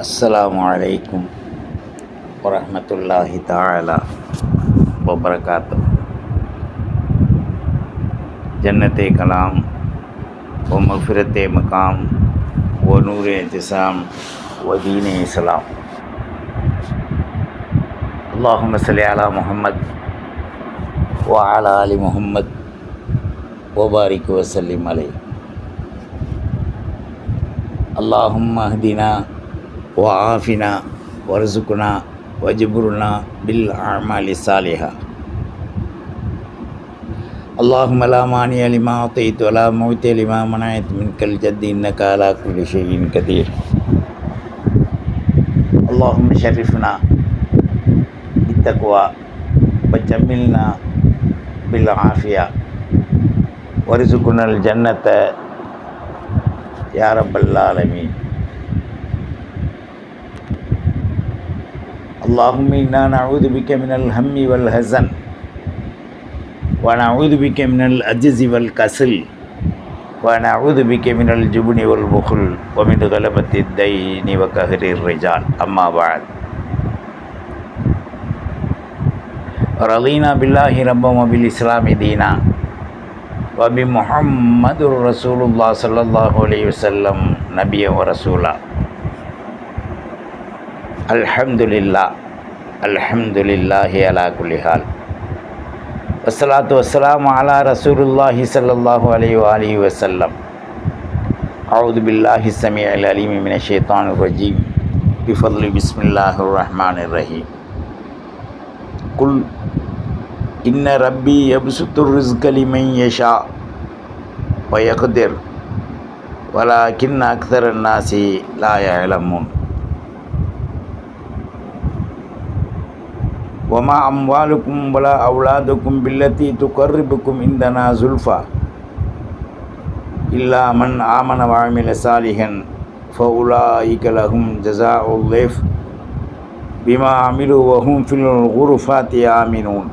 அஸ்லாம் வலைக்கும் வரமத்துல்லாஹி தாழலா வபரகாத்து ஜன்னத்தை கலாம் ஓ மஃபிரத்தே மகாம் ஓ நூரே திசாம் ஓ தீனே இஸ்லாம். அல்லாஹும் சலி அலா முகமத் ஓ ஆலா அலி முகமத் ஓபாரிக்கு வசல்லிம் அலை அல்லாஹும் அஹ்தினா وعافنا وارزقنا واجبرنا بالأعمال الصالحة. اللهم لا مانع لما أعطيت ولا معطي لما منعت منك الجد إنك على كل شيء قدير. اللهم شرفنا بالتقوى وجملنا بالعافية. وارزقنا الجنة يا رب العالمين. اللهم إنا نعوذ بك من الهم والحزن ونعوذ بك من العجز والكسل ونعوذ بك من الجبن والبخل ومن غلبة الدين وقهر الرجال. أما بعد. رضينا بالله ربا وبالإسلام دينا وبمحمد رسول الله صلى الله عليه وسلم نبيا ورسولا. الحمد لله الحمد لله على كل حال والصلاة والسلام على رسول الله صلى الله عليه وآله وسلم أعوذ بالله السميع العليم من الشيطان الرجيم بفضل بسم الله الرحمن الرحيم قل إن ربي يبسط الرزق لمن يشاء ويقدر وما أموالكم ولا أولادكم بالتي تقربكم عندنا زلفى إلا من آمن وعمل صالحا فأولئك لهم جزاء الضيف بما عملوا وهم في الغرفات آمنون.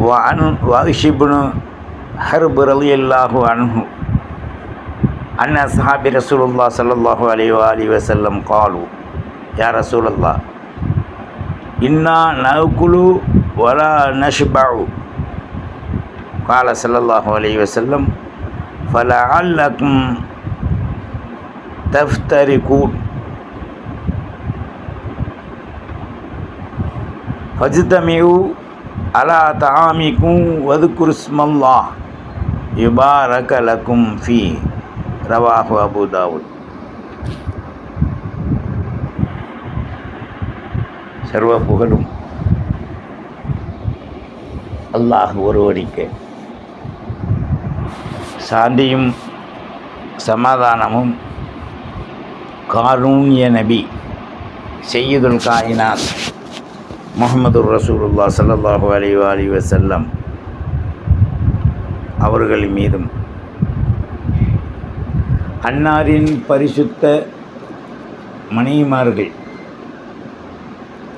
وعن وائش بن حرب رضي الله عنه أن أصحاب رسول الله صلى الله عليه وآله وسلم قالوا يا رسول الله إنا نأكل ولا نشبع. قال صلى الله عليه وسلم فلعلكم تفتركون فاجتمعوا அலா தாமிக்கும் வதுக்குருஸ்மல்லா. யுபாரக லக்கும் ஃபி. ரவாஹு அபுதாவுத் சர்வ புகழும். அல்லாஹ் ஒருவனுக்கு. சாந்தியும் சமாதானமும். காரூண்ய நபி செய்யுதுல் காயினான் முகமது ரசூலுல்லா சல்லாஹு அலி அலி வசல்லம் அவர்கள் மீதும் அன்னாரின் பரிசுத்த மணிமார்கள்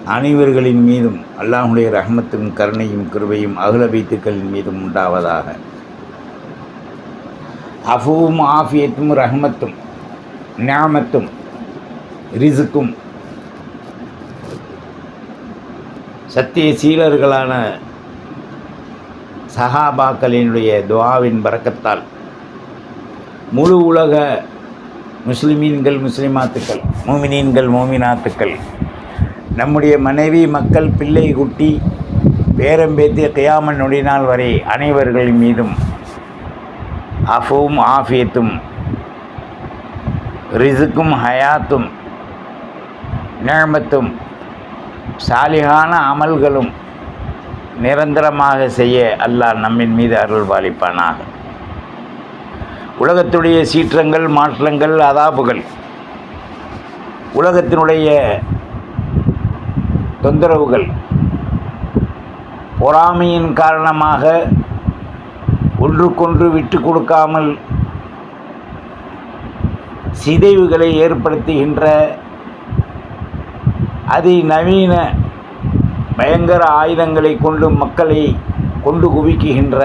அனைவர்களின் மீதும் அல்லாஹுடைய ரஹமத்தும் கருணையும் கிருபையும் அகலபீத்துக்களின் மீதும் உண்டாவதாக. அஃபுவும் ஆஃபியத்தும் ரஹமத்தும் ஞாமத்தும் ரிசுக்கும் சத்திய சீலர்களான சஹாபாக்களினுடைய துவாவின் பறக்கத்தால் முழு உலக முஸ்லிமீன்கள் முஸ்லிமாத்துக்கள் மோமினீன்கள் மோமினாத்துக்கள் நம்முடைய மனைவி மக்கள் பிள்ளை குட்டி பேரம்பேத்திய கியாமன் நொடினால் வரை அனைவர்களின் மீதும் அஃபும் ஆஃபியத்தும் ரிசுக்கும் ஹயாத்தும் நேமத்தும் சாலிகான அமல்களும் நிரந்தரமாக செய்ய அல்லாஹ் நம்மின் மீது அருள் பாலிப்பானாக உலகத்துடைய சீற்றங்கள் மாற்றங்கள் அதாபுகள் உலகத்தினுடைய தொந்தரவுகள் பொறாமையின் காரணமாக ஒன்றுக்கொன்று விட்டு கொடுக்காமல் சிதைவுகளை ஏற்படுத்துகின்ற அதிநவீன பயங்கர ஆயுதங்களை கொண்டு மக்களை கொண்டு குவிக்குகின்ற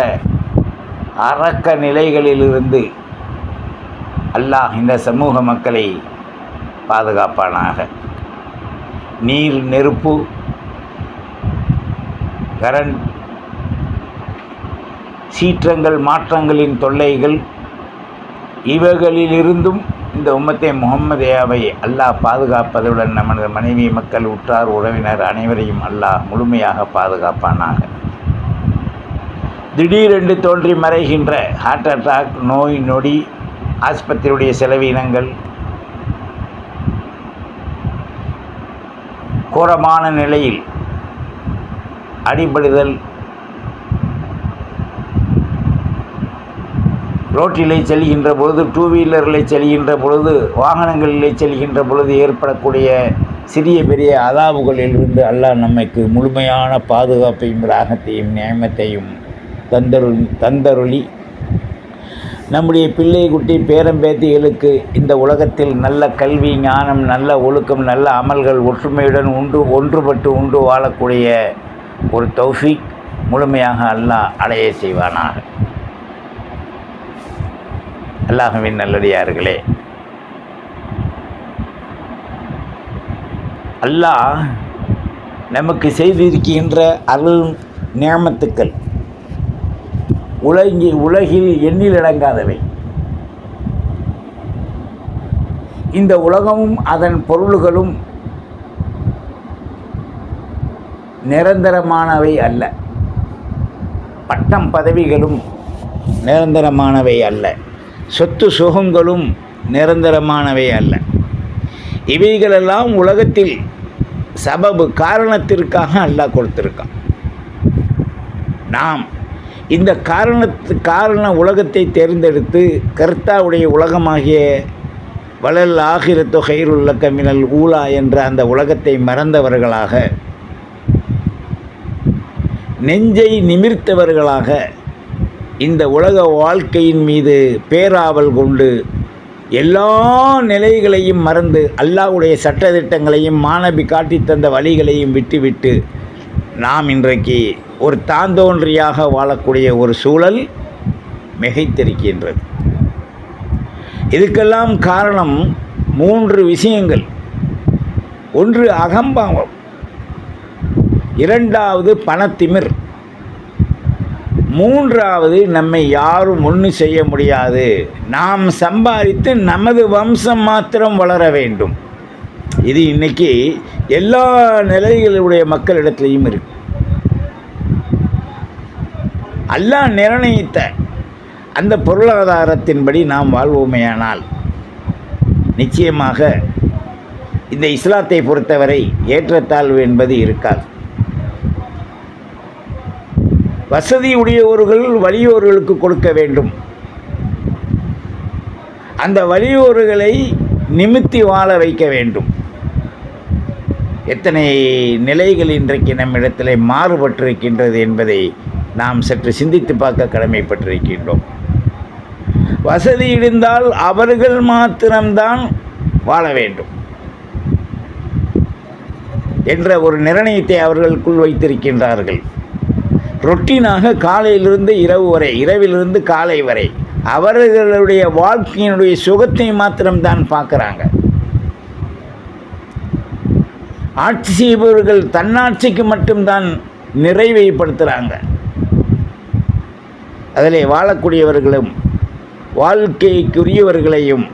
அரக்க நிலைகளிலிருந்து அல்லாஹ் இந்த சமூக மக்களை பாதுகாப்பானாக. நீர் நெருப்பு கரண்ட் சீற்றங்கள் மாற்றங்களின் தொல்லைகள் இவைகளிலிருந்தும் இந்த உம்மத்தை முகம்மதியாவை அல்லாஹ் பாதுகாப்பதுடன் நமது மனைவி மக்கள் உற்றார் உறவினர் அனைவரையும் அல்லாஹ் முழுமையாக பாதுகாப்பானாக. திடீரென்று தோன்றி மறைகின்ற ஹார்ட் அட்டாக் நோய் நொடி ஆஸ்பத்திரியுடைய செலவினங்கள் கோரமான நிலையில் அடிபடுதல் ரோட்டிலே செல்கின்ற பொழுது டூ வீலரில் செல்கின்ற பொழுது வாகனங்களிலே செல்கின்ற பொழுது ஏற்படக்கூடிய சிறிய பெரிய அதாவுகளிலிருந்து அல்லாஹ் நம்மைக்கு முழுமையான பாதுகாப்பையும் ராகத்தையும் நியமத்தையும் தந்தருள் தந்தருளி. நம்முடைய பிள்ளை குட்டி பேரம்பேத்திகளுக்கு இந்த உலகத்தில் நல்ல கல்வி ஞானம் நல்ல ஒழுக்கம் நல்ல அமல்கள் ஒற்றுமையுடன் உண்டு ஒன்றுபட்டு உண்டு வாழக்கூடிய ஒரு தௌஃபிக் முழுமையாக அல்லாஹ் அடைய செய்வானாக. அல்லாஹுவின் நல்லடியார்களே. அல்லாஹ் நமக்கு செய்திருக்கின்ற அருள் நியமத்துக்கள் உலகி உலகில் எண்ணிலடங்காதவை இந்த உலகமும் அதன் பொருள்களும் நிரந்தரமானவை அல்ல. பட்டம் பதவிகளும் நிரந்தரமானவை அல்ல. சொத்து சுகங்களும் நிரந்தரமானவை அல்ல. இவைகளெல்லாம் உலகத்தில் சபபு காரணத்திற்காக அல்லாஹ் கொடுத்திருக்கான். நாம் இந்த காரணத்து காரண உலகத்தை தேர்ந்தெடுத்து கர்த்தாவுடைய உலகமாகிய வளல் ஆகிரத்து ஹைருள்ள கமினல் ஊலா என்ற அந்த உலகத்தை மறந்தவர்களாக நெஞ்சை நிமிர்த்தவர்களாக இந்த உலக வாழ்க்கையின் மீது பேராவல் கொண்டு எல்லா நிலைகளையும் மறந்து அல்லாவுடைய சட்டதிட்டங்களையும் மாணவி காட்டி தந்த வழிகளையும் விட்டுவிட்டு நாம் இன்றைக்கு ஒரு தாந்தோன்றியாக வாழக்கூடிய ஒரு சூழல் மிகைத்திருக்கின்றது. இதுக்கெல்லாம் காரணம் மூன்று விஷயங்கள். ஒன்று அகம்பாவம். இரண்டாவது பணத்திமிர். மூன்றாவது நம்மை யாரும் ஒன்றும் செய்ய முடியாது. நாம் சம்பாதித்து நமது வம்சம் மாத்திரம் வளர வேண்டும். இது இன்னைக்கு எல்லா நிலைகளுடைய மக்களிடத்துலையும் இருக்கு. அல்லாஹ் நிர்ணயித்த அந்த பொருளாதாரத்தின்படி நாம் வாழ்வோமேயானால் நிச்சயமாக இந்த இஸ்லாத்தை பொறுத்தவரை ஏற்றத்தாழ்வு என்பது இருக்காது. வசதி உடையவர்கள் வலியோர்களுக்கு கொடுக்க வேண்டும். அந்த வலியோர்களை நிமித்தி வாழ வைக்க வேண்டும். எத்தனை நிலைகள் இன்றைக்கு நம்மிடத்தில் மாறுபட்டிருக்கின்றது என்பதை நாம் சற்று சிந்தித்து பார்க்க கடமைப்பட்டிருக்கின்றோம். வசதி இருந்தால் அவர்கள் மாத்திரம்தான் வாழ வேண்டும். என்ற ஒரு நிர்ணயத்தை அவர்களுக்குள் வைத்திருக்கின்றார்கள். ரொட்டீனாக காலையிலிருந்து இரவு வரை இரவிலிருந்து காலை வரை. அவர்களுடைய வாழ்க்கையினுடைய சுகத்தை மாத்திரம்தான் பார்க்குறாங்க. ஆட்சி செய்பவர்கள் தன்னாட்சிக்கு மட்டும்தான் நிறைவைப்படுத்துகிறாங்க அதில் வாழக்கூடியவர்களும் வாழ்க்கைக்குரியவர்களையும்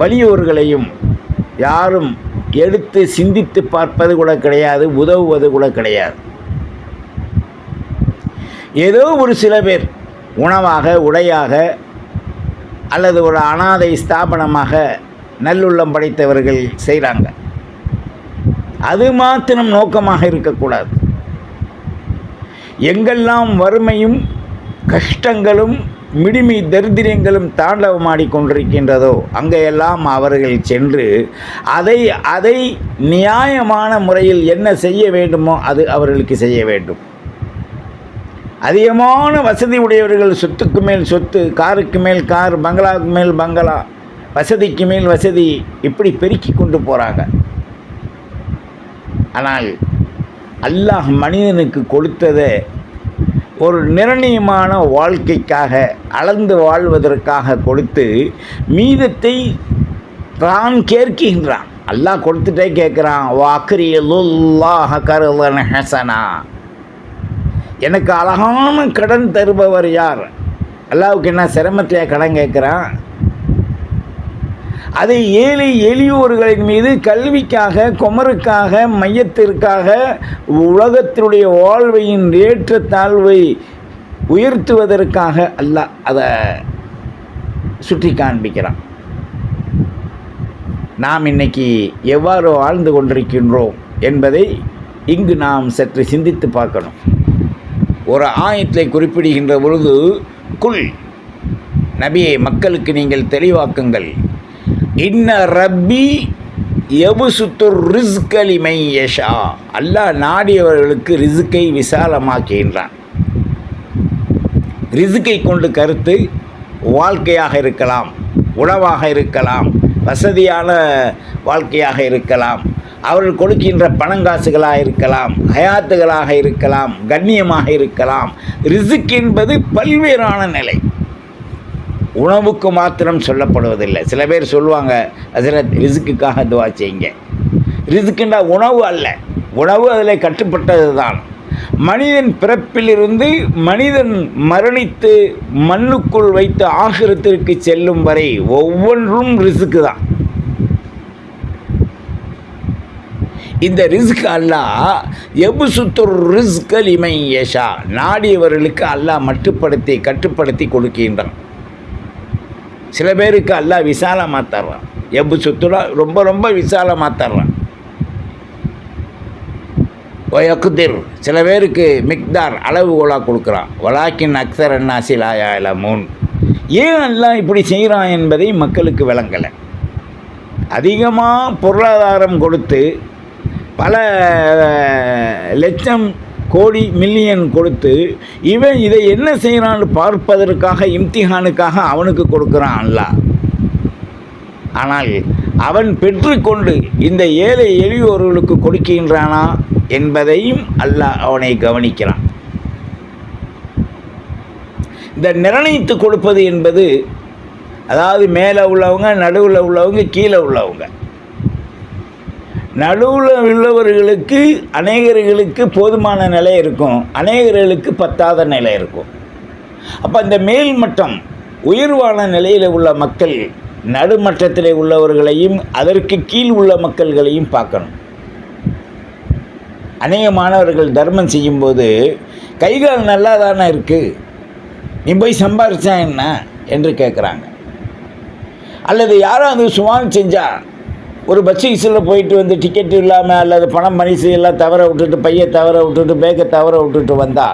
வலியோர்களையும் யாரும் எடுத்து சிந்தித்து பார்ப்பது கூட கிடையாது உதவுவது கூட கிடையாது. ஏதோ ஒரு சில பேர் உணவாக உடையாக அல்லது ஒரு அனாதை ஸ்தாபனமாக நல்லுள்ளம் படைத்தவர்கள் செய்கிறாங்க அது மாத்திரம் நோக்கமாக இருக்கக்கூடாது. எங்கெல்லாம் வறுமையும் கஷ்டங்களும் மிடிமி தரித்திரங்களும் தாண்டவமாடிக்கொண்டிருக்கின்றதோ அங்கெல்லாம் அவர்கள் சென்று அதை அதை நியாயமான முறையில் என்ன செய்ய வேண்டுமோ அது அவர்களுக்கு செய்ய வேண்டும். அதிகமான வசதி உடையவர்கள் சொத்துக்கு மேல் சொத்து காருக்கு மேல் கார் பங்களாவுக்கு மேல் பங்களா வசதிக்கு மேல் வசதி இப்படி பெருக்கி கொண்டு போகிறாங்க ஆனால் அல்லாஹ் மனிதனுக்கு கொடுத்ததை ஒரு நிர்ணயமான வாழ்க்கைக்காக அளந்து வாழ்வதற்காக கொடுத்து மீதத்தை தான் கேட்கின்றான். அல்லாஹ் கொடுத்துட்டே கேட்குறான் வாக்கிரியல்லாஹ கருதன் ஹசனா. எனக்கு அழகான கடன் தருபவர் யார்? அல்லாவுக்கு என்ன சிரமத்திலே கடன் கேட்குறான்? அதை ஏழை எளியோர்களின் மீது கல்விக்காக குமருக்காக மையத்திற்காக உலகத்தினுடைய வாழ்வையின் ஏற்றத்தாழ்வை உயர்த்துவதற்காக அல்லாஹ் அதை சுற்றி காண்பிக்கிறான். நாம் இன்னைக்கு எவ்வாறு வாழ்ந்து கொண்டிருக்கின்றோம் என்பதை இங்கு நாம் சற்று சிந்தித்து பார்க்கணும். ஒரு ஆயத்தை குறிப்பிடுகின்ற பொழுது குல் நபியை மக்களுக்கு நீங்கள் தெளிவாக்குங்கள். இன்ன ரப்பி எபுசுத்துர் ரிஸ்கலிமை யஷா. அல்லாஹ் நாடியவர்களுக்கு ரிசுக்கை விசாலமாக்குகின்றான். ரிசுக்கை கொண்டு கருத்து வாழ்க்கையாக இருக்கலாம் உணவாக இருக்கலாம் வசதியான வாழ்க்கையாக இருக்கலாம். அவர்கள் கொடுக்கின்ற பணங்காசுகளாக இருக்கலாம் ஹயாத்துகளாக இருக்கலாம் கண்ணியமாக இருக்கலாம். ரிசுக் என்பது பல்வேறான நிலை. உணவுக்கு மாத்திரம் சொல்லப்படுவதில்லை. சில பேர் சொல்லுவாங்க ஹசரத் ரிசுக்குக்காக துவா செய்யுங்க. ரிசுக்குண்டா உணவு அல்ல. உணவு அதில் கட்டுப்பட்டது தான். மனிதன் பிறப்பிலிருந்து மனிதன் மரணித்து மண்ணுக்குள் வைத்து ஆகிரத்திற்கு செல்லும் வரை ஒவ்வொன்றும் ரிசுக்கு தான். இந்த ரிஸ்க் அல்லாஹ் எபு சுத்துர் ரிஸ்கல் இமை யஷா. நாடியவர்களுக்கு அல்லாஹ் மட்டுப்படுத்தி கட்டுப்படுத்தி கொடுக்கின்றான். சில பேருக்கு அல்லாஹ் விசாலமாக தர்றான். எபு சுத்துரா ரொம்ப ரொம்ப விசாலமாக தர்றான். ஒயக்குதிர் சில பேருக்கு மிக்தார் அளவுகோலாக கொடுக்குறான். வலாக்கின் அக்சர் அண்ணாசிலாயா ஆயா மூன் ஏன் எல்லாம் இப்படி செய்கிறான் என்பதை மக்களுக்கு விளங்கலை. அதிகமாக பொருளாதாரம் கொடுத்து பல லட்சம் கோடி மில்லியன் கொடுத்து இவன் இதை என்ன செய்கிறான்னு பார்ப்பதற்காக இம்திஹானுக்காக அவனுக்கு கொடுக்குறான் அல்லாஹ் ஆனால் அவன் பெற்றுக்கொண்டு இந்த ஏழை எளியோர்களுக்கு கொடுக்கின்றானா என்பதையும் அல்லாஹ் அவனை கவனிக்கிறான். இந்த நிர்ணயித்து கொடுப்பது என்பது அதாவது மேலே உள்ளவங்க நடுவில் உள்ளவங்க கீழே உள்ளவங்க. நடுவில் உள்ளவர்களுக்கு அநேகர்களுக்கு போதுமான நிலை இருக்கும். அநேகர்களுக்கு பத்தாத நிலை இருக்கும். அப்போ இந்த மேல்மட்டம் உயர்வான நிலையில் உள்ள மக்கள் நடுமட்டத்தில் உள்ளவர்களையும் அதற்கு கீழ் உள்ள மக்கள்களையும் பார்க்கணும். அநேக மாணவர்கள் தர்மம் செய்யும்போது கைகால் நல்லா தானே இருக்குது நீ போய் சம்பாரிச்சா என்ன? என்று கேட்குறாங்க அல்லது யாராவது சுமான் செஞ்சால் ஒரு பஸ் கிஸில் போயிட்டு வந்து டிக்கெட் இல்லாமல் அல்லது பணம் மணிசு எல்லாம் தவற விட்டுட்டு பையை தவற விட்டுட்டு பேக்கை தவற விட்டுட்டு வந்தா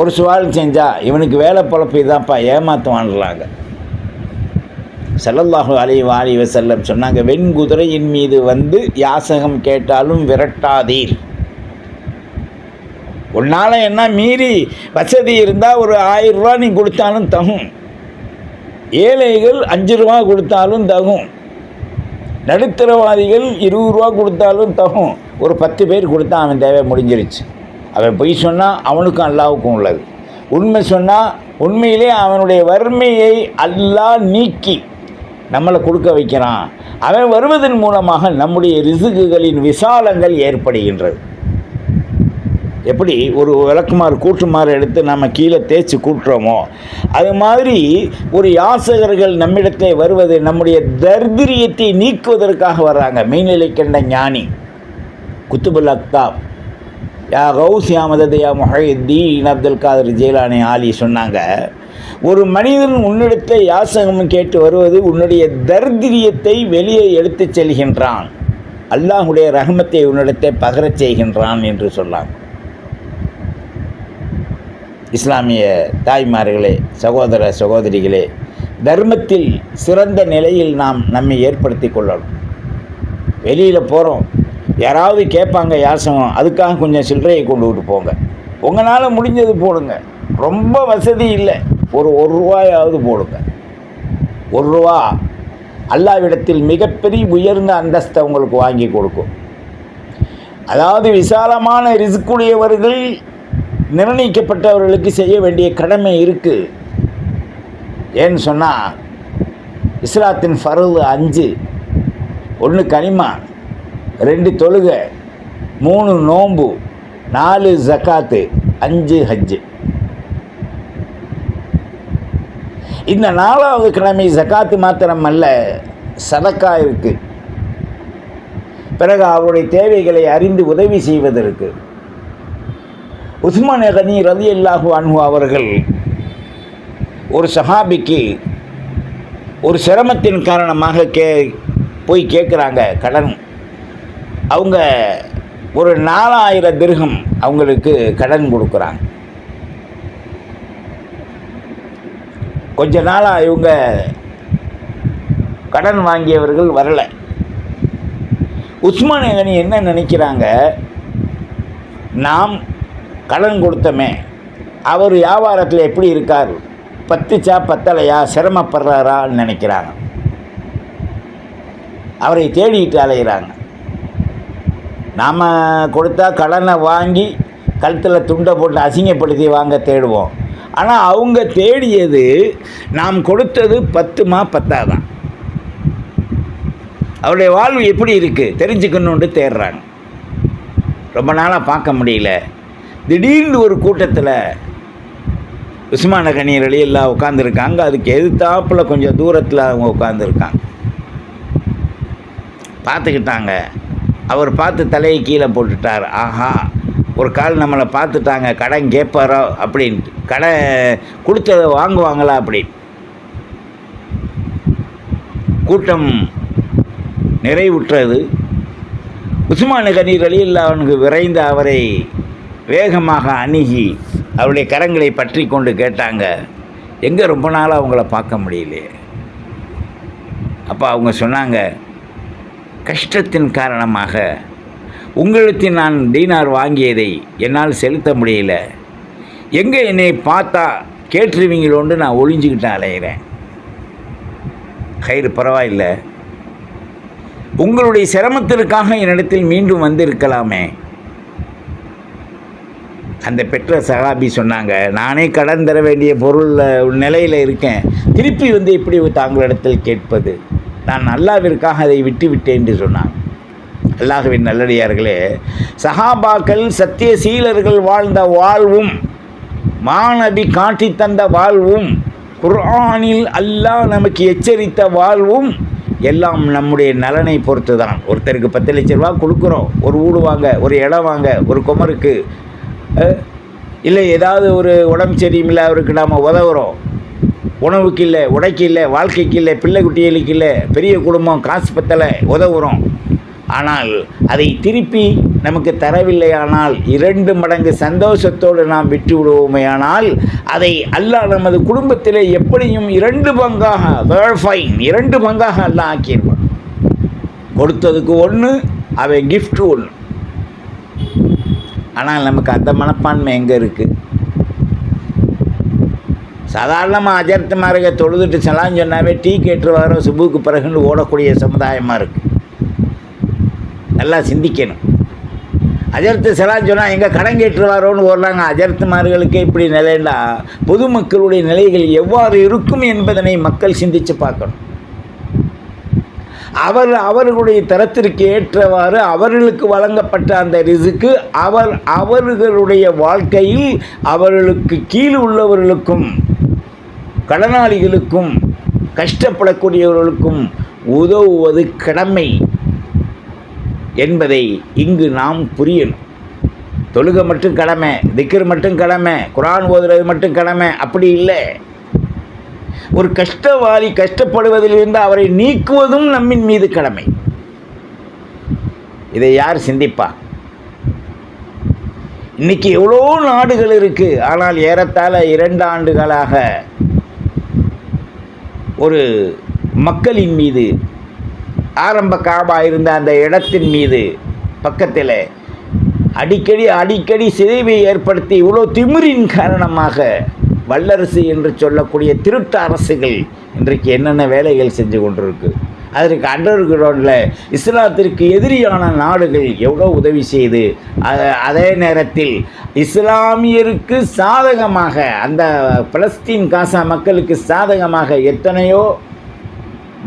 ஒரு சுவால் செஞ்சால் இவனுக்கு வேலை பொழப்பு இதான்ப்பா ஏமாற்றுவான்றாங்க செல்லல்லாஹு அலி வாலி செல்லம் சொன்னாங்க வெண்குதிரையின் மீது வந்து யாசகம் கேட்டாலும் விரட்டாதீர். உன்னால் என்ன மீறி வசதி இருந்தால் ஒரு ஆயிரம் ரூபா நீ கொடுத்தாலும் தகும். ஏழைகள் அஞ்சு ரூபா கொடுத்தாலும் தகும். நடுத்தரவாதிகள் இருபது ரூபா கொடுத்தாலும் தகும். ஒரு பத்து பேர் கொடுத்தா அவன் தேவை முடிஞ்சிருச்சு. அவன் பொய் சொன்னால் அவனுக்கும் அல்லாவுக்கும் உள்ளது. உண்மை சொன்னால் உண்மையிலே அவனுடைய வறுமையை அல்லாஹ் நீக்கி நம்மளை கொடுக்க வைக்கிறான். அவன் வருவதன் மூலமாக நம்முடைய ரிசுகுகளின் விசாலங்கள் ஏற்படுகின்றது. எப்படி ஒரு விளக்குமாறு கூட்டுமாறு எடுத்து நம்ம கீழே தேய்ச்சி கூட்டுறோமோ அது மாதிரி ஒரு யாசகர்கள் நம்மிடத்தை வருவது நம்முடைய தர்திரியத்தை நீக்குவதற்காக வர்றாங்க. மெய்நிலை கண்ட ஞானி குத்துபுல் அக்தாப். யா கௌஸ் யா மததையா முஹீன் அப்துல் காதர் ஜெயிலானி ஆலி சொன்னாங்க ஒரு மனிதன் உன்னிடத்தை யாசகம் கேட்டு வருவது உன்னுடைய தர்திரியத்தை வெளியே எடுத்துச் செல்கின்றான். அல்லாஹுடைய ரகமத்தை உன்னிடத்தை பகரச் செய்கின்றான் என்று சொன்னாங்க இஸ்லாமிய தாய்மார்களே சகோதர சகோதரிகளே தர்மத்தில் சிறந்த நிலையில் நாம் நம்மை ஏற்படுத்தி கொள்ளணும். வெளியில் போகிறோம் யாராவது கேட்பாங்க யாசகம் அதுக்காக கொஞ்சம் சில்லறையை கொண்டு விட்டு போங்க. உங்களால் முடிஞ்சது போடுங்க. ரொம்ப வசதி இல்லை. ஒரு ஒரு ரூபாயாவது போடுங்க. ஒரு ரூபா அல்லாவிடத்தில் மிகப்பெரிய உயர்ந்த அந்தஸ்தை உங்களுக்கு வாங்கி கொடுக்கும். அதாவது விசாலமான ரிஸ்குடையவர்கள் நிர்ணயிக்கப்பட்டவர்களுக்கு செய்ய வேண்டிய கடமை இருக்குது ஏன்னு சொன்னால் இஸ்லாத்தின் ஃபருது அஞ்சு ஒன்று கனிமா ரெண்டு தொழுகை மூணு நோம்பு நாலு ஜக்காத்து அஞ்சு ஹஜ்ஜு. இந்த நாலாவது கிழமை ஜக்காத்து மாத்திரம் அல்ல சதக்கா இருக்குது பிறகு அவருடைய தேவைகளை அறிந்து உதவி செய்வதற்கு. உஸ்மான் கனி ரதி அல்லாஹு அன்ஹு அவர்கள் ஒரு சஹாபிக்கு ஒரு சிரமத்தின் காரணமாக கே போய் கேட்குறாங்க கடன். அவங்க ஒரு நாலாயிரம் திருகம் அவங்களுக்கு கடன் கொடுக்குறாங்க. கொஞ்ச நாளாக இவங்க கடன் வாங்கியவர்கள் வரலை. உஸ்மான் கனி என்ன நினைக்கிறாங்க? நாம் கடன் கொடுத்தமே. அவர் வியாபாரத்தில் எப்படி இருக்கார்? பத்துச்சா பத்தலையா? சிரமப்படுறாரான்னு நினைக்கிறாங்க. அவரை தேடிட்டு அலைகிறாங்க நாம் கொடுத்தா கடனை வாங்கி கழுத்தில் துண்டை போட்டு அசிங்கப்படுத்தி வாங்க தேடுவோம். ஆனால் அவங்க தேடியது நாம் கொடுத்தது பத்துமா பத்தாதான் அவருடைய வாழ்வு எப்படி இருக்குது தெரிஞ்சுக்கணுன்ட்டு தேடுறாங்க. ரொம்ப நாளாக பார்க்க முடியல. திடீர்னு ஒரு கூட்டத்தில் உஸ்மான கண்ணீர் எல்லாம் உட்காந்துருக்காங்க அதுக்கு எதிர்த்தாப்பில் கொஞ்சம் தூரத்தில் அவங்க உட்காந்துருக்காங்க பார்த்துக்கிட்டாங்க. அவர் பார்த்து தலையை கீழே போட்டுட்டார். ஆஹா ஒரு கால் நம்மளை பார்த்துட்டாங்க. கடன் கேட்பாரோ அப்படின்ட்டு. கடன் கொடுத்ததை வாங்குவாங்களா அப்படின்னு. கூட்டம் நிறைவுற்றது. உஸ்மான கனீர் அலி அவனுக்கு விரைந்து அவரை வேகமாக அணுகி அவருடைய கரங்களை பற்றி கொண்டு கேட்டாங்க எங்கே ரொம்ப நாளாக அவங்கள பார்க்க முடியலையே? அப்போ அவங்க சொன்னாங்க கஷ்டத்தின் காரணமாக உங்களுக்கு நான் டீனார் வாங்கியதை என்னால் செலுத்த முடியல. எங்கே என்னை பார்த்தா கேட்டுருவீங்களோன்னு நான் ஒளிஞ்சுக்கிட்டு அலைகிறேன் கயிறு பரவாயில்லை. உங்களுடைய சிரமத்திற்காக என்னிடத்தில் மீண்டும் வந்திருக்கலாமே. அந்த பெற்ற சகாபி சொன்னாங்க நானே கடன் தர வேண்டிய பொருள் நிலையில் இருக்கேன். திருப்பி வந்து இப்படி தாங்களிடத்தில் கேட்பது? நான் அல்லாவிற்காக அதை விட்டு விட்டேன் என்று சொன்னாங்க அல்லாஹுவின் நல்லடியார்களே சஹாபாக்கள் சத்திய சீலர்கள் வாழ்ந்த வாழ்வும் மாநபி காட்டி தந்த வாழ்வும் குர்ஆனில் அல்லாஹ் நமக்கு எச்சரித்த வாழ்வும் எல்லாம் நம்முடைய நலனை பொறுத்து தான் ஒருத்தருக்கு பத்து லட்ச ரூபா கொடுக்குறோம். ஒரு வீடு வாங்க ஒரு இடம் வாங்க ஒரு குமருக்கு இல்லை ஏதாவது ஒரு உடம்பு சரியில்லை அவருக்கு நாம் உதவுறோம். உணவுக்கு இல்லை உடைக்கு இல்லை வாழ்க்கைக்கு இல்லை பிள்ளை குட்டிகளுக்கு இல்லை பெரிய குடும்பம் காசு பத்தலை உதவுறோம். ஆனால் அதை திருப்பி நமக்கு தரவில்லையானால் இரண்டு மடங்கு சந்தோஷத்தோடு நாம் விட்டு விடுவோமேயானால் அதை அல்லாஹ் நமது குடும்பத்திலே எப்படியும் இரண்டு பங்காக ஃபைன் இரண்டு பங்காக அல்லாஹ் ஆக்கிடுவான் கொடுத்ததுக்கு ஒன்று அவன் கிஃப்ட் ஒன்று ஆனால் நமக்கு அந்த மனப்பான்மை எங்கே இருக்குது சாதாரணமாக அஜர்த்த மார்க தொழுதுட்டு செலான்னு சொன்னாவே டீ கேட்டு வரோம் சுபுக்கு பிறகுன்னு ஓடக்கூடிய சமுதாயமாக இருக்குது நல்லா சிந்திக்கணும். அஜர்த்து செலான்னு சொன்னால் எங்கே கடன் கேட்டுருவாரோன்னு ஓடுறாங்க. அஜர்த்துமார்களுக்கே இப்படி நிலைன்னா பொதுமக்களுடைய நிலைகள் எவ்வாறு இருக்கும் என்பதனை மக்கள் சிந்தித்து பார்க்கணும். அவர் அவர்களுடைய தரத்திற்கு ஏற்றவாறு அவர்களுக்கு வழங்கப்பட்ட அந்த ரிசுக்கு அவர் அவர்களுடைய வாழ்க்கையில் அவர்களுக்கு கீழ் உள்ளவர்களுக்கும் கடனாளிகளுக்கும் கஷ்டப்படக்கூடியவர்களுக்கும் உதவுவது கடமை என்பதை இங்கு நாம் புரியணும். தொழுகை மட்டும் கடமை திக்கர் மட்டும் கடமை குரான் ஓதுறது மட்டும் கடமை அப்படி இல்லை. ஒரு கஷ்டவாளி கஷ்டப்படுவதிலிருந்து அவரை நீக்குவதும் நம்மின் மீது கடமை. இதை யார் சிந்திப்பா? இன்னைக்கு எவ்வளோ நாடுகள் இருக்கு ஆனால் ஏறத்தாழ இரண்டு ஆண்டுகளாக ஒரு மக்களின் மீது ஆரம்ப காபா இருந்த அந்த இடத்தின் மீது பக்கத்தில் அடிக்கடி அடிக்கடி சிதைவை ஏற்படுத்தி இவ்வளோ திமிரின் காரணமாக வல்லரசு என்று சொல்லக்கூடிய திருட்டு அரசுகள் இன்றைக்கு என்னென்ன வேலைகள் செஞ்சு கொண்டிருக்கு. அதற்கு அண்டர் கிரவுண்டில் இஸ்லாத்திற்கு எதிரியான நாடுகள் எவ்வளோ உதவி செய்து அதே நேரத்தில் இஸ்லாமியருக்கு சாதகமாக அந்த பலஸ்தீன் காசா மக்களுக்கு சாதகமாக எத்தனையோ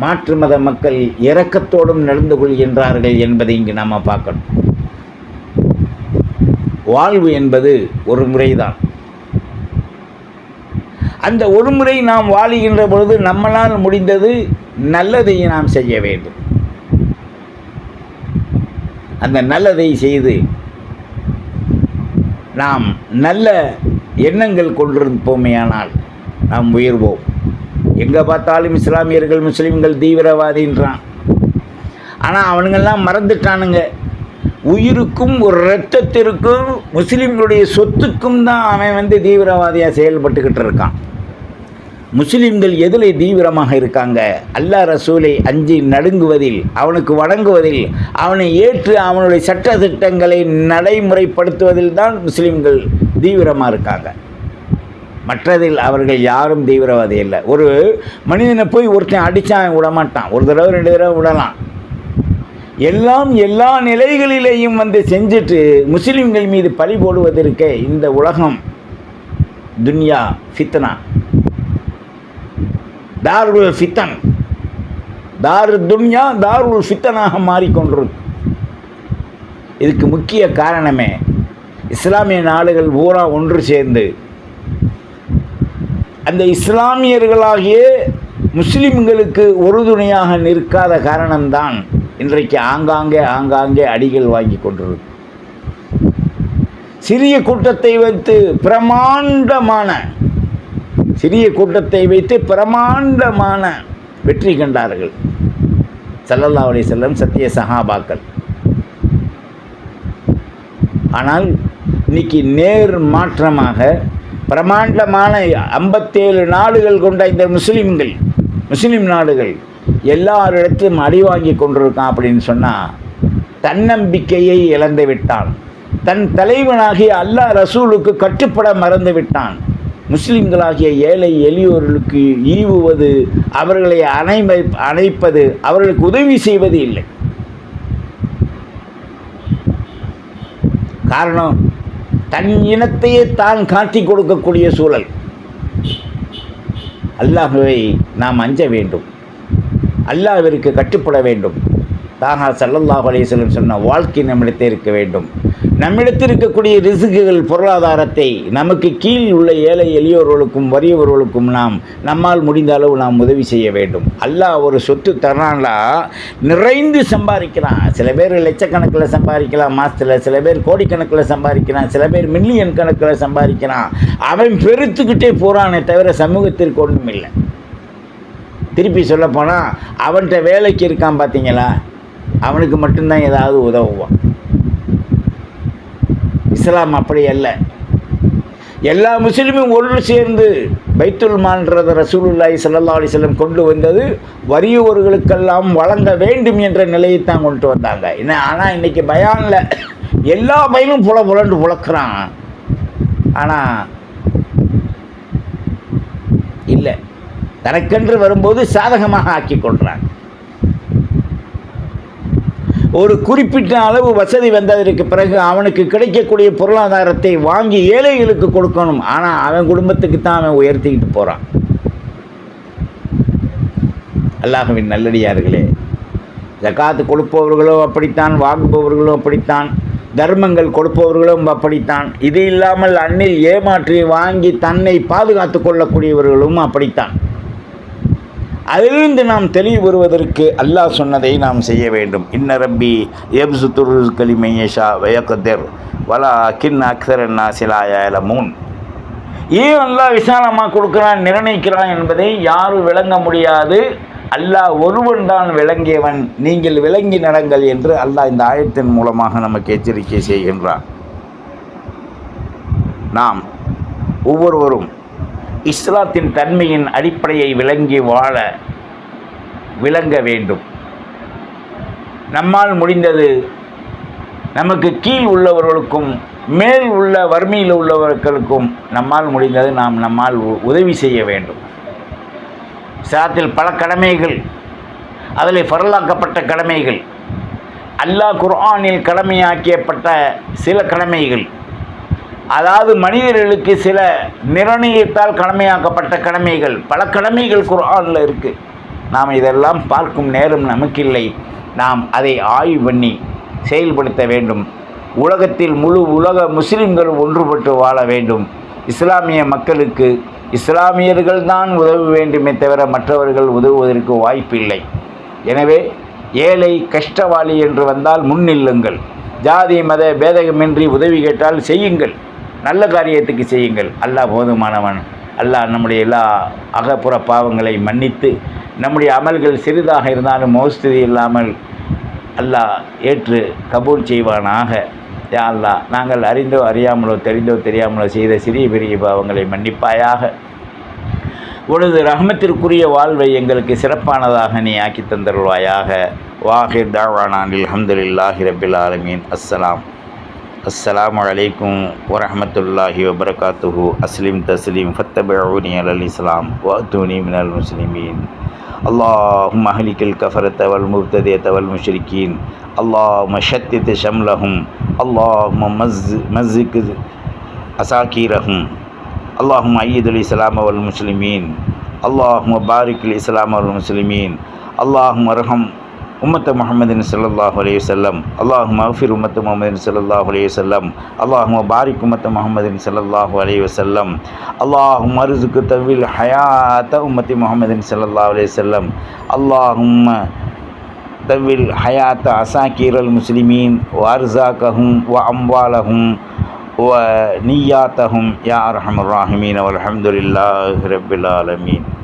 மாற்று மத மக்கள் இரக்கத்தோடும் நடந்து கொள்கின்றார்கள் என்பதை இங்கு நாம் பார்க்கணும். வாழ்வு என்பது ஒரு முறைதான். அந்த ஒரு முறை நாம் வாழுகின்ற பொழுது நம்மளால் முடிந்தது நல்லதை நாம் செய்ய வேண்டும். அந்த நல்லதை செய்து நாம் நல்ல எண்ணங்கள் கொண்டிருப்போமேயானால் நாம் உயர்வோம். எங்கே பார்த்தாலும் இஸ்லாமியர்கள் முஸ்லீம்கள் தீவிரவாதின்றான் ஆனால் அவனுங்கெல்லாம் மறந்துட்டானுங்க. உயிருக்கும் ஒரு இரத்தத்திற்கும் முஸ்லீம்களுடைய சொத்துக்கும் தான் அவன் வந்து தீவிரவாதியாக செயல்பட்டுக்கிட்டு இருக்கான். முஸ்லிம்கள் எதில் தீவிரமாக இருக்காங்க. அல்லாஹ் ரசூலை அஞ்சி நடுங்குவதில் அவனுக்கு வணங்குவதில் அவனை ஏற்று அவனுடைய சட்ட திட்டங்களை நடைமுறைப்படுத்துவதில் தான் முஸ்லிம்கள் தீவிரமாக இருக்காங்க. மற்றதில் அவர்கள் யாரும் தீவிரவாதி இல்லை. ஒரு மனிதனை போய் ஒருத்தன் அடித்தான் விட மாட்டான் ஒரு தடவை ரெண்டு தடவை விடலாம். எல்லாம் எல்லா நிலைகளிலேயும் வந்து செஞ்சுட்டு முஸ்லிம்கள் மீது பழி போடுவதற்கு இந்த உலகம் துன்யா ஃபித்னா தாருல் ஃபித்தன். தாரு துன்யா தாருல் ஃபித்தனாக மாறிக்கொண்டிருக்கு இதுக்கு முக்கிய காரணமே இஸ்லாமிய நாடுகள் பூரா ஒன்று சேர்ந்து. அந்த இஸ்லாமியர்களாகிய முஸ்லிம்களுக்கு உறுதுணையாக நிற்காத காரணம்தான் இன்றைக்கு ஆங்காங்கே ஆங்காங்கே அடிகள் வாங்கி கொண்டிருக்கு. சிறிய கூட்டத்தை வைத்து பிரமாண்டமான சிறிய கூட்டத்தை வைத்து பிரமாண்டமான வெற்றி கண்டார்கள். சல்லல்லா அலி செல்லம் சத்திய சஹாபாக்கள். ஆனால் இன்னைக்கு நேர் மாற்றமாக பிரமாண்டமான ஐம்பத்தேழு நாடுகள் கொண்ட இந்த முஸ்லீம்கள் முஸ்லீம் நாடுகள் எல்லாரிடத்திலும் அடி வாங்கி கொண்டிருக்கான் அப்படின்னு சொன்னால் தன்னம்பிக்கையை இழந்து விட்டான். தன் தலைவனாகிய அல்லாஹ் ரசூலுக்கு கட்டுப்பட மறந்து விட்டான். முஸ்லிம்களாகிய ஏழை எளியோர்களுக்கு ஈவுவது அவர்களை அணைமை அணைப்பது அவர்களுக்கு உதவி செய்வது இல்லை. காரணம் தன் இனத்தையே தான் காட்டி கொடுக்கக்கூடிய சூழல். அல்லாஹுவை நாம் அஞ்ச வேண்டும். அல்லாஹிற்கு கட்டுப்பட வேண்டும். தாகா சல்லல்லாஹு அலைஹி சொன்ன வாழ்க்கை நம்மிடத்தில் இருக்க வேண்டும். நம்மிடத்தில் இருக்கக்கூடிய ரிசுகுகள் பொருளாதாரத்தை நமக்கு கீழ் உள்ள ஏழை எளியோர்களுக்கும் வறியவர்களுக்கும் நாம் நம்மால் முடிந்த அளவு நாம் உதவி செய்ய வேண்டும். அல்லாஹ் ஒரு சொத்து தரான்லா நிறைந்து சம்பாதிக்கிறான். சில பேர் லட்சக்கணக்கில் சம்பாதிக்கலாம் மாதத்தில் சில பேர் கோடிக்கணக்கில் சம்பாதிக்கிறான் சில பேர் மில்லியன் கணக்கில் சம்பாதிக்கிறான். அவன் பெருத்துக்கிட்டே போகிறானே தவிர சமூகத்திற்கு ஒன்றும் இல்லை திருப்பி சொல்லப்போனால் அவன்கிட்ட வேலைக்கு இருக்கான் பார்த்தீங்களா அவனுக்கு மட்டும்தான் ஏதாவது உதவுவான். இஸ்லாம் அப்படி அல்ல. எல்லா முஸ்லீமும் ஒன்று சேர்ந்து பைத்துல் மான்றத ரசூலுல்லாய் சல்லா அலிஸ்லம் கொண்டு வந்தது வறியவர்களுக்கெல்லாம் வழங்க வேண்டும் என்ற நிலையைத்தான் கொண்டு வந்தாங்க. என்ன ஆனால் இன்னைக்கு பயானில் எல்லா பையனும் புல புலண்டு புழக்கிறான் ஆனால் இல்லை. தனக்கென்று வரும்போது சாதகமாக ஆக்கி கொள்கிறான் ஒரு குறிப்பிட்ட அளவு வசதி வந்ததற்கு பிறகு அவனுக்கு கிடைக்கக்கூடிய பொருளாதாரத்தை வாங்கி ஏழைகளுக்கு கொடுக்கணும். ஆனால் அவன் குடும்பத்துக்கு தான் அவன் உயர்த்திக்கிட்டு போகிறான் அல்லாஹவின் நல்லடியார்களே ஜக்காத்து கொடுப்பவர்களும் அப்படித்தான் வாங்குபவர்களும் அப்படித்தான் தர்மங்கள் கொடுப்பவர்களும் அப்படித்தான் இது இல்லாமல் அண்ணில் ஏமாற்றி வாங்கி தன்னை பாதுகாத்து கொள்ளக்கூடியவர்களும் அப்படித்தான். அதிலிருந்து நாம் தெளிவு வருவதற்கு அல்லாஹ் சொன்னதை நாம் செய்ய வேண்டும். இன்ன ரப்பி எப்சு துரு கலிமையஷா வயக்கதர் வலா கின் அக்சர் நாசிலாய மூன் ஏன் அல்லாஹ் விசாலமாக கொடுக்குறான் நிர்ணயிக்கிறான் என்பதை யாரும் விளங்க முடியாது. அல்லாஹ் ஒருவன் தான் விளங்கியவன். நீங்கள் விளங்கி நடங்கள் என்று அல்லாஹ் இந்த ஆயத்தின் மூலமாக நமக்கு எச்சரிக்கை செய்கின்றான். நாம் ஒவ்வொருவரும் இஸ்லாத்தின் தன்மையின் அடிப்படையை விளங்கி வாழ விளங்க வேண்டும். நம்மால் முடிந்தது நமக்கு கீழ் உள்ளவர்களுக்கும் மேல் உள்ள வறுமையில் உள்ளவர்களுக்கும் நம்மால் முடிந்தது நாம் நம்மால் உ- உதவி செய்ய வேண்டும். இஸ்லாத்தில் பல கடமைகள் அதில் பரலாக்கப்பட்ட கடமைகள் அல்லாஹ் குர்ஆனில் கடமையாக்கியப்பட்ட சில கடமைகள். அதாவது மனிதர்களுக்கு சில நிர்ணயத்தால் கடமையாக்கப்பட்ட கடமைகள். பல கடமைகள் குர்ஆனில் இருக்குது நாம் இதெல்லாம் பார்க்கும் நேரம் நமக்கில்லை. நாம் அதை ஆய்வு பண்ணி செயல்படுத்த வேண்டும். உலகத்தில் முழு உலக முஸ்லிம்கள் ஒன்றுபட்டு வாழ வேண்டும். இஸ்லாமிய மக்களுக்கு இஸ்லாமியர்கள் தான் உதவ வேண்டுமே தவிர மற்றவர்கள் உதவுவதற்கு வாய்ப்பில்லை. எனவே ஏழை கஷ்டவாளி என்று வந்தால் முன்னில்லுங்கள். ஜாதி மத பேதகமின்றி உதவி கேட்டால் செய்யுங்கள். நல்ல காரியத்துக்கு செய்யுங்கள். அல்லாஹ் போதுமானவன். அல்லாஹ் நம்முடைய எல்லா அகப்புற பாவங்களை மன்னித்து நம்முடைய அமல்கள் சிறிதாக இருந்தாலும் மோஸ்தி இல்லாமல் அல்லாஹ் ஏற்று கபூல் செய்வானாக. யா அல்லாஹ் நாங்கள் அறிந்தோ அறியாமலோ தெரிந்தோ தெரியாமலோ செய்த சிறிய பெரிய பாவங்களை மன்னிப்பாயாக. உனது ரஹமத்திற்குரிய வாழ்வை எங்களுக்கு சிறப்பானதாக நீ ஆக்கி தந்தருள்வாயாக. வாஹிர் தாவானானில் அஹமதுல்லாஹி ரபில் ஆலமீன். السلام عليكم ورحمة الله وبركاته. أسلم تسليم فاتبعوني على الإسلام وأتوني من المسلمين. اللهم أهلك الكفرة والمبتدئة والمشركين. اللهم شتت شملهم. اللهم مزق أساكيرهم. اللهم أيد الإسلام والمسلمين. اللهم بارك الإسلام والمسلمين. اللهم ارحم أمت محمد صلى الله عليه وسلم اللهم اغفر أمت محمد صلى الله عليه وسلم اللهم بارك أمت محمد صلى الله عليه وسلم اللهم ارزق ഹയാത്ത الحياة أمت محمد صلى الله عليه وسلم اللهم അസാക്കീർ الحياة عساكر المسلمين وارزاقهم അംവാലഹും ونياتهم يا أرحم الراحمين والحمد لله رب العالمين